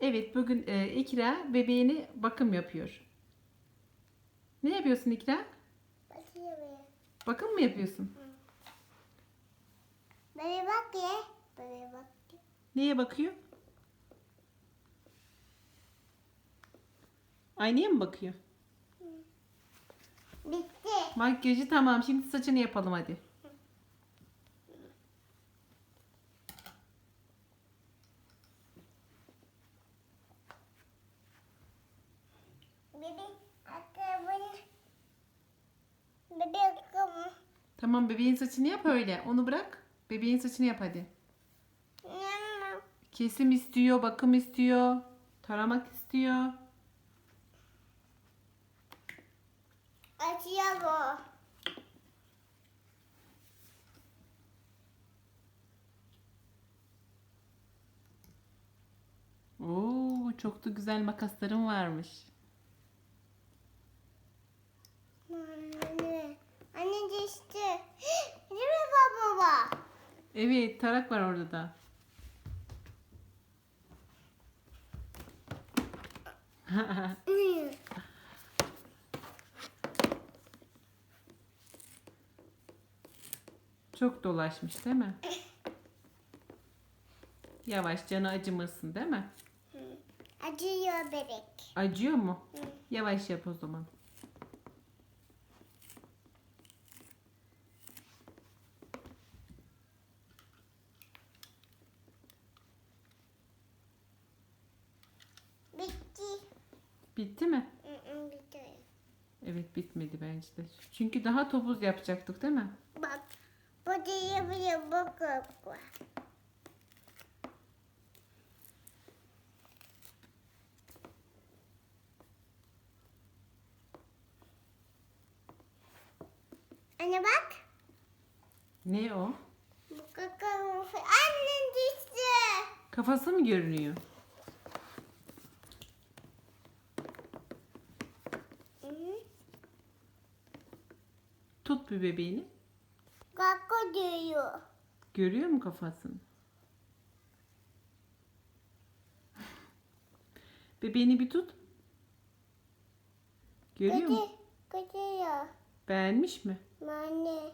Evet bugün e, İkra bebeğini bakım yapıyor. Ne yapıyorsun İkra? Bakıyorum. Bakım mı yapıyorsun? Bana bak ya. Bak. Neye bakıyor? Aynaya mı bakıyor? Bitti. Makyajı tamam. Şimdi saçını yapalım hadi. Bebek ayakkabını. Ayakkabını. Tamam bebeğin saçını yap öyle. Onu bırak. Bebeğin saçını yap hadi. Kesim istiyor, bakım istiyor, taramak istiyor. Açıyor bu. Oo, çok da güzel makasların varmış. Anne. Anne düştü. Değil mi baba baba? Evet, tarak var orada da. Çok dolaşmış değil mi? Yavaş canı acımasın değil mi? Acıyor bebek. Acıyor mu? Yavaş yap o zaman. Bitti. Bitti mi? Bitti. Evet bitmedi bence de. Çünkü daha topuz yapacaktık değil mi? Bak. Bu diyebilir bak bak. Anne bak. Ne o? Bu kakao. Annem düştü. Kafası mı görünüyor? Hı hı. Tut bir bebeğini. Kakao diyor. Görüyor mu kafasını? Bebeğini bir tut. Görüyor mu? Kötüyor. Beğenmiş mi? Anne.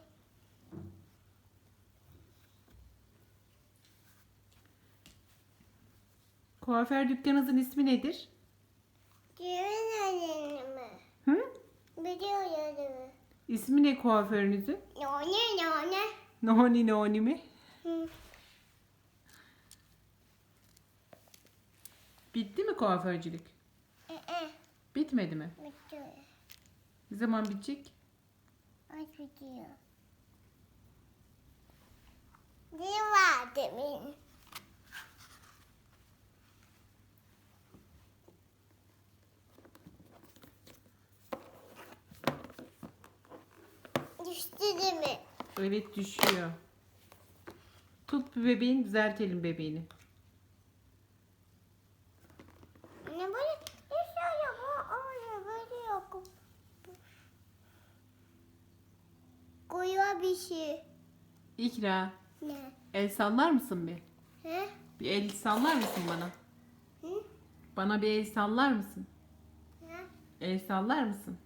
Kuaför dükkanınızın ismi nedir? Mi? Hı? Biliyor değil mi? İsmi ne kuaförünüzün? Nane nane. Noni Noni mi? Hı. Bitti mi kuaförcülük? Ee, e, Bitmedi mi? Bitti. Ne zaman bitecek? Aç bitiyor. Ne var demin? Düştü değil mi? Evet düşüyor. Tut bir bebeğin düzeltelim bebeğini. Ne böyle? Ne şöyle bu? Öyle böyle yok. Koyuyor bir şey. İkra Ne? el sallar mısın bir? He? Bir el sallar mısın bana? Hı? Bana bir el sallar mısın? Ne? El sallar mısın?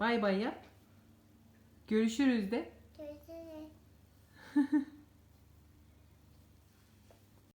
Bay bay yap. Görüşürüz de. gözüne.